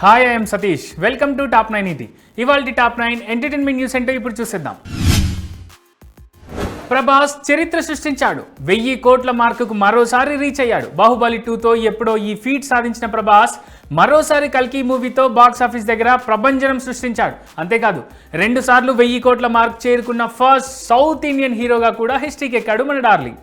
Hi I'm Satish welcome to top nine ఇది ఇవాళ top nine entertainment news centre ఇప్పుడు చూసేద్దాం. ప్రభాస్ చరిత్ర సృష్టించాడు. వెయ్యి కోట్ల మార్కుకు మరోసారి రీచ్ అయ్యాడు. బాహుబలి టూతో ఎప్పుడో ఈ ఫీట్ సాధించిన ప్రభాస్ మరోసారి కల్కి మూవీతో బాక్స్ ఆఫీస్ దగ్గర ప్రభంజనం సృష్టించాడు. అంతేకాదు రెండు సార్లు వెయ్యి కోట్ల మార్క్ చేరుకున్న ఫస్ట్ సౌత్ ఇండియన్ హీరోగా కూడా హిస్టరీకి ఎక్కాడు మన డార్లింగ్.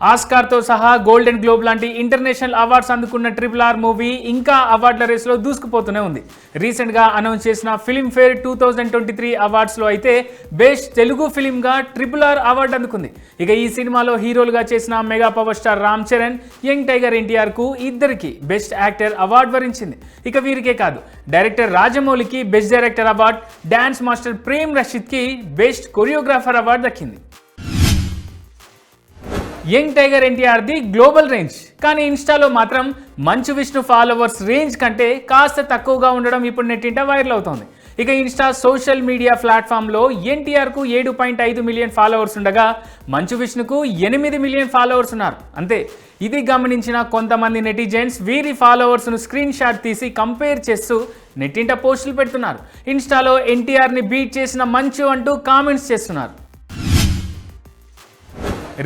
ఆస్కార్తో సహా గోల్డెన్ గ్లోబ్ లాంటి ఇంటర్నేషనల్ అవార్డ్స్ అందుకున్న ట్రిపుల్ ఆర్ మూవీ ఇంకా అవార్డుల రేసులో దూసుకుపోతూనే ఉంది. రీసెంట్గా అనౌన్స్ చేసిన Filmfare two thousand twenty three అవార్డ్స్లో అయితే బెస్ట్ తెలుగు ఫిలింగా ట్రిపుల్ ఆర్ అవార్డు అందుకుంది. ఇక ఈ సినిమాలో హీరోలుగా చేసిన mega power star Ram Charan young tiger ఎన్టీఆర్కు ఇద్దరికి బెస్ట్ యాక్టర్ అవార్డు వరించింది. ఇక వీరికే కాదు director రాజమౌళికి best director award dance master Prem రషీద్కి best choreographer award దక్కింది. యంగ్ టైగర్ ఎన్టీఆర్ది గ్లోబల్ రేంజ్. కానీ ఇన్స్టాలో మాత్రం మంచు విష్ణు ఫాలోవర్స్ రేంజ్ కంటే కాస్త తక్కువగా ఉండడం ఇప్పుడు నెట్టింట వైరల్ అవుతోంది. ఇక ఇన్స్టా సోషల్ మీడియా ప్లాట్ఫామ్లో ఎన్టీఆర్కు ఏడు పాయింట్ ఐదు మిలియన్ ఫాలోవర్స్ ఉండగా మంచు విష్ణుకు ఎనిమిది మిలియన్ ఫాలోవర్స్ ఉన్నారు. అంతే ఇది గమనించిన కొంతమంది నెటిజన్స్ వీరి ఫాలోవర్స్ను స్క్రీన్ షాట్ తీసి కంపేర్ చేస్తూ నెట్టింట పోస్టులు పెడుతున్నారు. ఇన్స్టాలో ఎన్టీఆర్ని బీట్ చేసిన మంచు అంటూ కామెంట్స్ చేస్తున్నారు.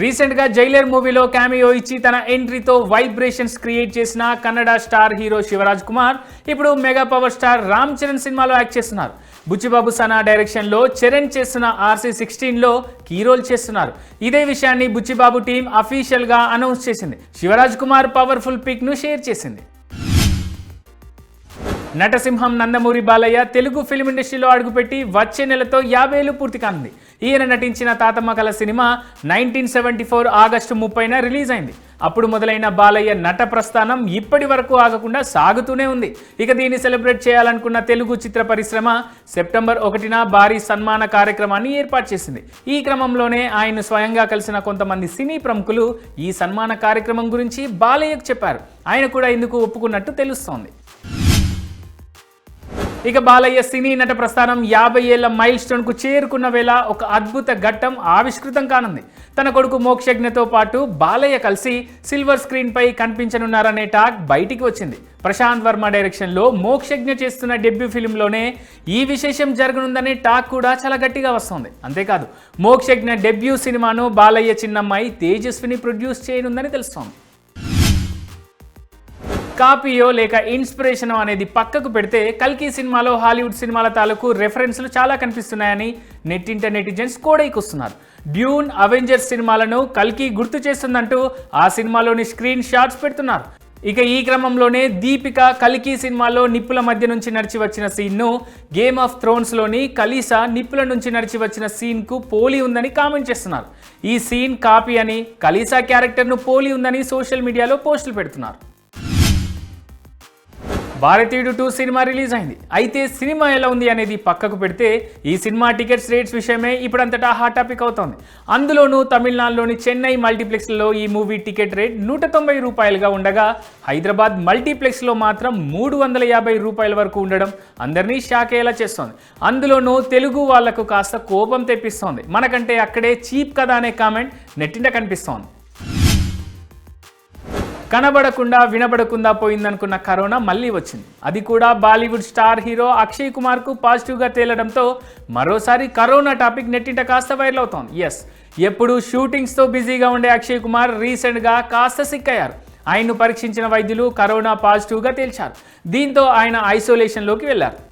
రీసెంట్గా జైలర్ మూవీలో క్యామియో ఇచ్చి తన ఎంట్రీతో వైబ్రేషన్స్ క్రియేట్ చేసిన కన్నడ స్టార్ హీరో శివరాజ్ కుమార్ ఇప్పుడు mega power star Ram Charan సినిమాలో యాక్ట్ చేస్తున్నారు. బుచ్చిబాబు సనా డైరెక్షన్లో చరణ్ చేస్తున్న ఆర్సీ సిక్స్టీన్లో కీ రోల్ చేస్తున్నారు. ఇదే విషయాన్ని బుచ్చిబాబు టీం అఫీషియల్గా అనౌన్స్ చేసింది. శివరాజ్ కుమార్ పవర్ఫుల్ పిక్ను షేర్ చేసింది. నటసింహం నందమూరి బాలయ్య తెలుగు ఫిల్మ్ ఇండస్ట్రీలో అడుగుపెట్టి వచ్చే నెలతో యాభైలు పూర్తి కానుంది. ఈయన నటించిన Tatamma Kala cinema nineteen seventy four August ముప్పైన రిలీజ్ అయింది. అప్పుడు మొదలైన బాలయ్య నట ప్రస్థానం ఇప్పటి వరకు ఆగకుండా సాగుతూనే ఉంది. ఇక దీన్ని సెలబ్రేట్ చేయాలనుకున్న తెలుగు చిత్ర పరిశ్రమ సెప్టెంబర్ ఒకటిన భారీ సన్మాన కార్యక్రమాన్ని ఏర్పాటు చేసింది. ఈ క్రమంలోనే ఆయన స్వయంగా కలిసిన కొంతమంది సినీ ప్రముఖులు ఈ సన్మాన కార్యక్రమం గురించి బాలయ్యకు చెప్పారు. ఆయన కూడా ఇందుకు ఒప్పుకున్నట్టు తెలుస్తోంది. ఇక బాలయ్య సినీ నట ప్రస్థానం యాభై ఏళ్ళ మైల్ స్టోన్కు చేరుకున్న వేళ ఒక అద్భుత ఘట్టం ఆవిష్కృతం కానుంది. తన కొడుకు మోక్షజ్ఞతో పాటు బాలయ్య కలిసి సిల్వర్ స్క్రీన్ పై కనిపించనున్నారనే టాక్ బయటికి వచ్చింది. ప్రశాంత్ వర్మ డైరెక్షన్లో మోక్షజ్ఞ చేస్తున్న డెబ్యూ ఫిలింలోనే ఈ విశేషం జరగనుందనే టాక్ కూడా చాలా గట్టిగా వస్తుంది. అంతేకాదు మోక్షజ్ఞ డెబ్యూ సినిమాను బాలయ్య చిన్నమ్మాయి తేజస్విని ప్రొడ్యూస్ చేయనుందని తెలుస్తోంది. కాపీయో లేక ఇన్స్పిరేషన్ అనేది పక్కకు పెడితే కల్కి సినిమాలో హాలీవుడ్ సినిమాల తాలూకు రెఫరెన్స్లు చాలా కనిపిస్తున్నాయని నెట్టింట నెటిజన్స్ కోడైకొస్తున్నారు డ్యూన్ అవెంజర్స్ సినిమాలను కల్కి గుర్తు చేస్తుందంటూ ఆ సినిమాలోని స్క్రీన్ షాట్స్ పెడుతున్నారు. ఇక ఈ క్రమంలోనే దీపిక కలికి సినిమాలో నిప్పుల మధ్య నుంచి నడిచి వచ్చిన సీన్ను గేమ్ ఆఫ్ థ్రోన్స్లోని కలీసా నిప్పుల నుంచి నడిచి వచ్చిన సీన్కు పోలి ఉందని కామెంట్ చేస్తున్నారు. ఈ సీన్ కాపీ అని కలీసా క్యారెక్టర్ను పోలి ఉందని సోషల్ మీడియాలో పోస్టులు పెడుతున్నారు. భారతీయుడు టూ సినిమా రిలీజ్ అయింది. అయితే సినిమా ఎలా ఉంది అనేది పక్కకు పెడితే ఈ సినిమా టికెట్స్ రేట్స్ విషయమే ఇప్పుడంతటా హాట్ టాపిక్ అవుతోంది. అందులోనూ తమిళనాడులోని చెన్నై మల్టీప్లెక్స్లో ఈ మూవీ టికెట్ రేట్ నూట తొంభై రూపాయలుగా ఉండగా హైదరాబాద్ మల్టీప్లెక్స్లో మాత్రం మూడు వందల యాభై రూపాయల వరకు ఉండడం అందరినీ షాక్ అయ్యేలా చేస్తోంది. అందులోనూ తెలుగు వాళ్ళకు కాస్త కోపం తెప్పిస్తోంది. మనకంటే అక్కడే చీప్ కదా అనే కామెంట్ నెట్టింట కనిపిస్తోంది. కనబడకుండా వినబడకుండా పోయిందనుకున్న కరోనా మళ్ళీ వచ్చింది. అది కూడా బాలీవుడ్ స్టార్ హీరో అక్షయ్ కుమార్కు పాజిటివ్గా తేలడంతో మరోసారి కరోనా టాపిక్ నెట్టింట కాస్త వైరల్ అవుతోంది. ఎస్ ఎప్పుడు షూటింగ్స్తో బిజీగా ఉండే అక్షయ్ కుమార్ రీసెంట్గా కాస్త సిక్ అయ్యారు. ఆయన్ను పరీక్షించిన వైద్యులు కరోనా పాజిటివ్గా తేల్చారు. దీంతో ఆయన ఐసోలేషన్లోకి వెళ్ళారు